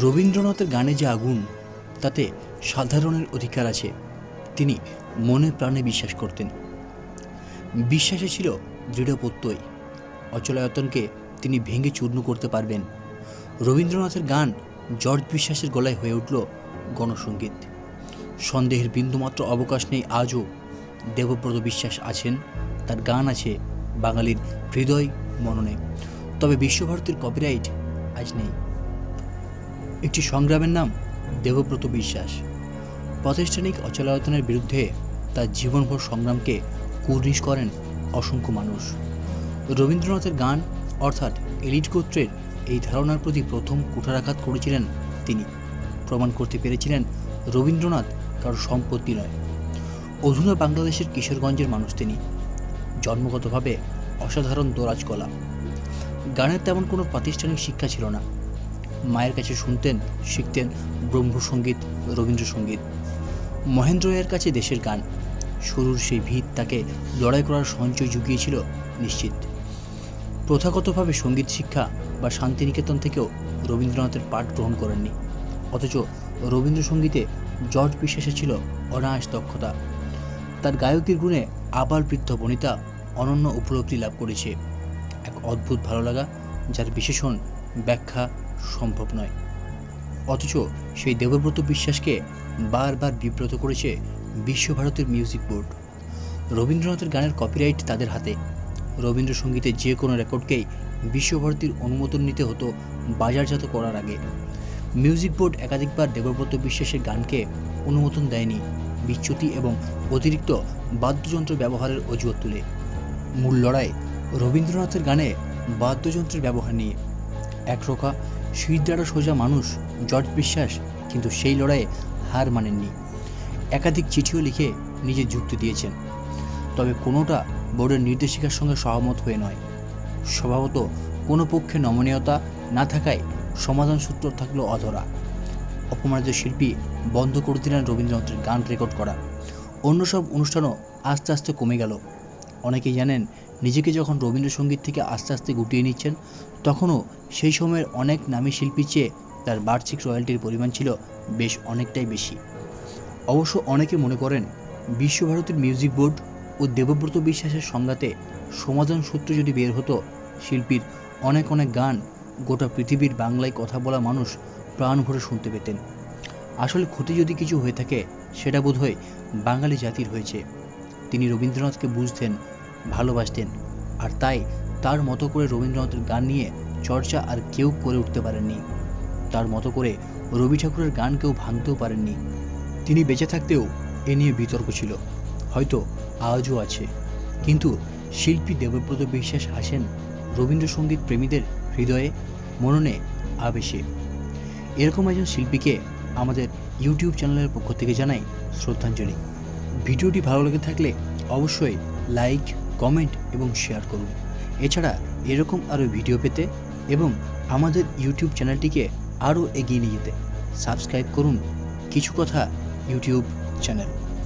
রবীন্দ্রনাথের গানে যে আগুন, তাতে সাধারণের অধিকার আছে, তিনি মনে প্রাণে বিশ্বাস করতেন। বিশ্বাসে ছিল দৃঢ় প্রত্যয়। অচলায়তনকে তিনি ভেঙে চূর্ণ করতে পারবেন। রবীন্দ্রনাথের গান জর্জ বিশ্বাসের গলায় হয়ে উঠল গণসঙ্গীত সন্দেহের বিন্দুমাত্র অবকাশ নেই আজও। দেবব্রত বিশ্বাস আছেন, তার গান আছে বাঙালির হৃদয়, মননে। তবে বিশ্বভারতীর কপিরাইট আজ নেই। একটি সংগ্রামের নাম দেবব্রত বিশ্বাস। প্রাতিষ্ঠানিক অচলায়তনের বিরুদ্ধে তার জীবনভর সংগ্রামকে কুর্নিশ করেন অসংখ্য মানুষ। রবীন্দ্রনাথের গান, অর্থাৎ এলিট গোত্রের এই ধারণার প্রতি প্রথম কুঠারাঘাত করেছিলেন তিনি। প্রমাণ করতে পেরেছিলেন রবীন্দ্রনাথ কারও সম্পত্তি নয়। অধুনা বাংলাদেশের কিশোরগঞ্জের মানুষ তিনি। জন্মগতভাবে অসাধারণ দোরাজ কলা। গানের তেমন কোনো প্রাতিষ্ঠানিক শিক্ষা ছিল না। মায়ের কাছে শুনতেন, শিখতেন ব্রহ্মসঙ্গীত রবীন্দ্রসঙ্গীত মহেন্দ্র এর কাছে দেশের গান। শুরুর সেই ভিত তাকে লড়াই করার সঞ্চয় জুগিয়েছিল নিশ্চিত। প্রথাগতভাবে সংগীত শিক্ষা বা শান্তিনিকেতন থেকেও রবীন্দ্রনাথের পাঠ গ্রহণ করেননি। অথচ রবীন্দ্রসঙ্গীতে জর্জ বিশ্বাসে ছিল অনায়াস দক্ষতা। তার গায়কদের গুণে আবার বৃদ্ধ বনিতা অনন্য উপলব্ধি লাভ করেছে। এক অদ্ভুত ভালো লাগা, যার বিশেষণ ব্যাখ্যা সম্ভব নয়। অথচ সেই দেবব্রত বিশ্বাসকে বারবার বিব্রত করেছে বিশ্বভারতীর মিউজিক বোর্ড রবীন্দ্রনাথের গানের কপিরাইট তাদের হাতে। রবীন্দ্রসঙ্গীতের যে কোনো রেকর্ডকেই বিশ্বভারতীর অনুমোদন নিতে হতো বাজারজাত করার আগে। মিউজিক বোর্ড একাধিকবার দেবব্রত বিশ্বাসের গানকে অনুমোদন দেয়নি বিচ্যুতি এবং অতিরিক্ত বাদ্যযন্ত্র ব্যবহারের অজুহাত তুলে। মূল লড়াই রবীন্দ্রনাথের গানে বাদ্যযন্ত্রের ব্যবহার নিয়ে। একরোখা শিরদাঁড়া সোজা মানুষ, জট বিশ্বাস, কিন্তু সেই লড়াইয়ে হার মানেননি। একাধিক চিঠিও লিখে নিজে যুক্তি দিয়েছেন। তবে কোনোটা বোর্ডের নির্দেশিকার সঙ্গে সহমত হয়ে নয়। স্বভাবত কোনো পক্ষে নমনীয়তা না থাকায় সমাধান সূত্র থাকল অধরা। অপমানিত শিল্পী বন্ধ করে দিলেন রবীন্দ্রনাথের গান রেকর্ড করা। অন্য সব অনুষ্ঠানও আস্তে আস্তে কমে গেল। অনেকেই জানেন, নিজেকে যখন রবীন্দ্রসঙ্গীত থেকে আস্তে আস্তে গুটিয়ে নিচ্ছেন, তখনও সেই সময়ের অনেক নামী শিল্পীর চেয়ে তার বার্ষিক রয়্যালটির পরিমাণ ছিল বেশ অনেকটাই বেশি। অবশ্য অনেকে মনে করেন, বিশ্বভারতীর মিউজিক বোর্ড ও দেবব্রত বিশ্বাসের সংঘাতে সমাধান সূত্র যদি বের হতো, শিল্পীর অনেক অনেক গান গোটা পৃথিবীর বাংলায় কথা বলা মানুষ প্রাণ ভরে শুনতে পেতেন। আসলে ক্ষতি যদি কিছু হয়ে থাকে, সেটা বোধহয় বাঙালি জাতির হয়েছে। তিনি রবীন্দ্রনাথকে বুঝতেন, ভালোবাসতেন, আর তাই তার মতো করে রবীন্দ্রনাথের গান নিয়ে চর্চা আর কেউ করে উঠতে পারেননি। তার মতো করে রবি ঠাকুরের গান কেউ ভাঙতেও পারেননি। তিনি বেঁচে থাকতেও এ নিয়ে বিতর্ক ছিল। হয়তো আজও আছে। কিন্তু শিল্পী দেবব্রত বিশ্বাস আসেন রবীন্দ্রসঙ্গীত প্রেমীদের হৃদয়ে, মননে, আবেশে। এরকম একজন শিল্পীকে আমাদের ইউটিউব চ্যানেলের পক্ষ থেকে জানাই শ্রদ্ধাঞ্জলি। ভিডিওটি ভালো লেগে থাকলে অবশ্যই লাইক, কমেন্ট এবং শেয়ার করুন। এছাড়া এরকম আরও ভিডিও পেতে এবং আমাদের ইউটিউব চ্যানেলটিকে আরও এগিয়ে নিয়ে যেতে। সাবস্ক্রাইব করুন কিছু কথা ইউটিউব চ্যানেল।